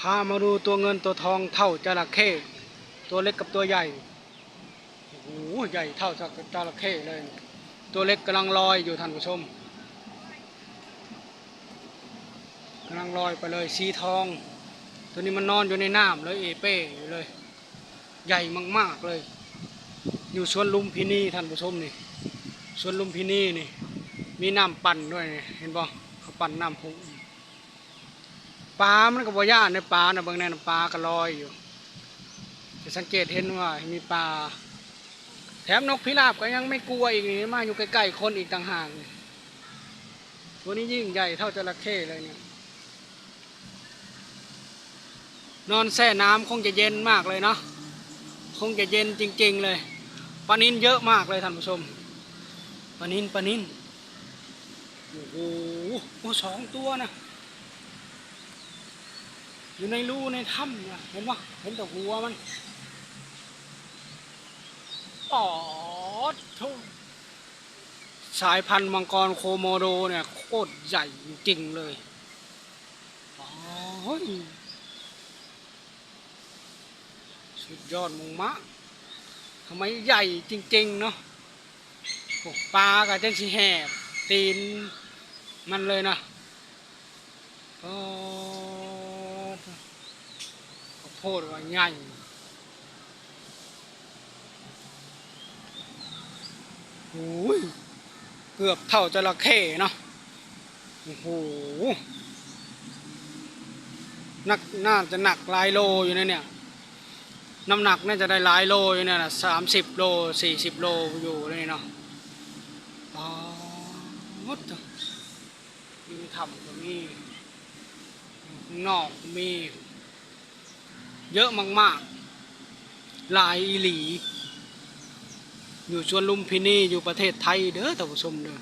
พามาดูตัวเงินตัวทองเท่าจระเข้ตัวเล็กกับตัวใหญ่โอ้โหใหญ่เท่าจระเข้เลย ตัวเล็กกำลังลอยอยู่ท่านผู้ชมกำลังลอยไปเลยสีทอง ตัวนี้มันนอนอยู่ในน้ำเลยเอเป้อยู่เลย ใหญ่มากๆเลย อยู่สวนลุมพินีท่านผู้ชมนี่สวนลุมพินีนี่ มีน้ำปั่นด้วยนี่เห็นบ่เขาปั่นน้ำพุ ปลามันก็บ่ย่านในปลานะบางแน่นปลาก็ลอยอยู่จะสังเกตเห็นว่ามีปลาแถมนกพิราบก็ยังไม่กลัวอีกนี่มาอยู่ใกล้ๆคนอีกต่างหากตัวนี้ยิ่งใหญ่เท่าจระเข้เลยเนี่ยนอนแช่น้ำคงจะเย็นมากเลยเนาะคงจะเย็นจริง ๆ เลยปลานินเยอะมากเลยท่านผู้ชมปลานินปลานินโอ้โหโอ้สองตัวนะ อยู่ในรูในถ้ำนะเห็นปะเห็นแต่หัวมันอ๋อทุสายพันธุ์มังกรโคโมโดเนี่ย โคตรใหญ่จริงเลยอ๋อเฮ้ยสุดยอดมุงมะทำไมใหญ่จริง ๆ เนาะปลากับจังสีแหบตีนมันเลยนะอ๋อข้าวโพดว่าใหญ่โอ้ยเกือบเท่าจระเข้เนาะโอ้โหนักน่าจะหนักหลายโลอยู่นะเนี่ยน้ำหนักน่าจะได้หลายโลอยู่เนี่ยนะสามสิบโลสี่สิบโลอยู่เลยเนาะอ๋อมดจ้ะมีทำก็มีข้างนอกมี เยอะมากๆ หลายอีหลี อยู่ชวนลุมพินีอยู่ประเทศไทยเด้อท่านผู้ชมเด้อ